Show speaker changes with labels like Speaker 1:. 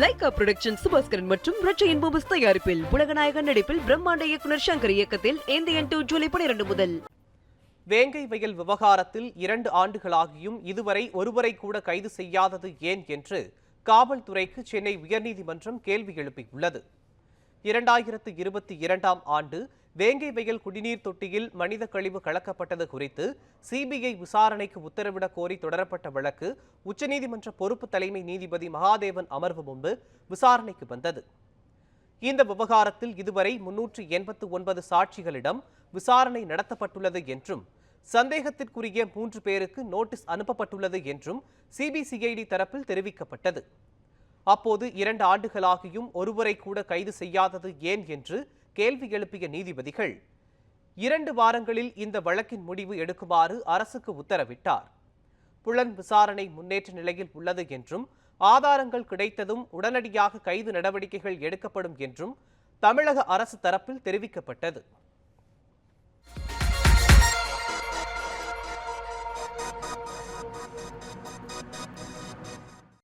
Speaker 1: Lyca production Subaskaran மற்றும் ரட்சையின் பூபஸ் தயாரிப்பில் உலகநாயகன் நடிப்பில் பிரம்மாண்ட இயக்குனர் சங்கர் இயக்கத்தில் இந்தியன் டூ ஜூலை பனிரெண்டு முதல்.
Speaker 2: வேங்கை வயல் விவகாரத்தில் இரண்டு ஆண்டுகளாகியும் இதுவரை ஒருவரை கூட கைது செய்யாதது ஏன் என்று காவல்துறைக்கு சென்னை உயர்நீதிமன்றம் கேள்வி எழுப்பியுள்ளது. இரண்டாயிரத்து இருபத்தி இரண்டாம் ஆண்டு வேங்கை வயல் குடிநீர் தொட்டியில் மனித கழிவு கலக்கப்பட்டது குறித்து சிபிஐ விசாரணைக்கு உத்தரவிடக் கோரி தொடரப்பட்ட வழக்கு உச்சநீதிமன்ற பொறுப்பு தலைமை நீதிபதி மகாதேவன் அமர்வு முன்பு விசாரணைக்கு வந்தது. இந்த விவகாரத்தில் இதுவரை முன்னூற்று எண்பத்து ஒன்பது சாட்சிகளிடம் விசாரணை நடத்தப்பட்டுள்ளது என்றும் சந்தேகத்திற்குரிய மூன்று பேருக்கு நோட்டீஸ் அனுப்பப்பட்டுள்ளது என்றும் சிபிசிஐடி தரப்பில் தெரிவிக்கப்பட்டது. அப்போது இரண்டு ஆண்டுகளாகியும் ஒருவரை கூட கைது செய்யாதது ஏன் என்று கேள்வி எழுப்பிய நீதிபதிகள் இரண்டு வாரங்களில் இந்த வழக்கின் முடிவு எடுக்குமாறு அரசுக்கு உத்தரவிட்டார். புலன் விசாரணை முன்னேற்ற நிலையில் உள்ளது என்றும் ஆதாரங்கள் கிடைத்ததும் உடனடியாக கைது நடவடிக்கைகள் எடுக்கப்படும் என்றும் தமிழக அரசு தரப்பில் தெரிவிக்கப்பட்டது.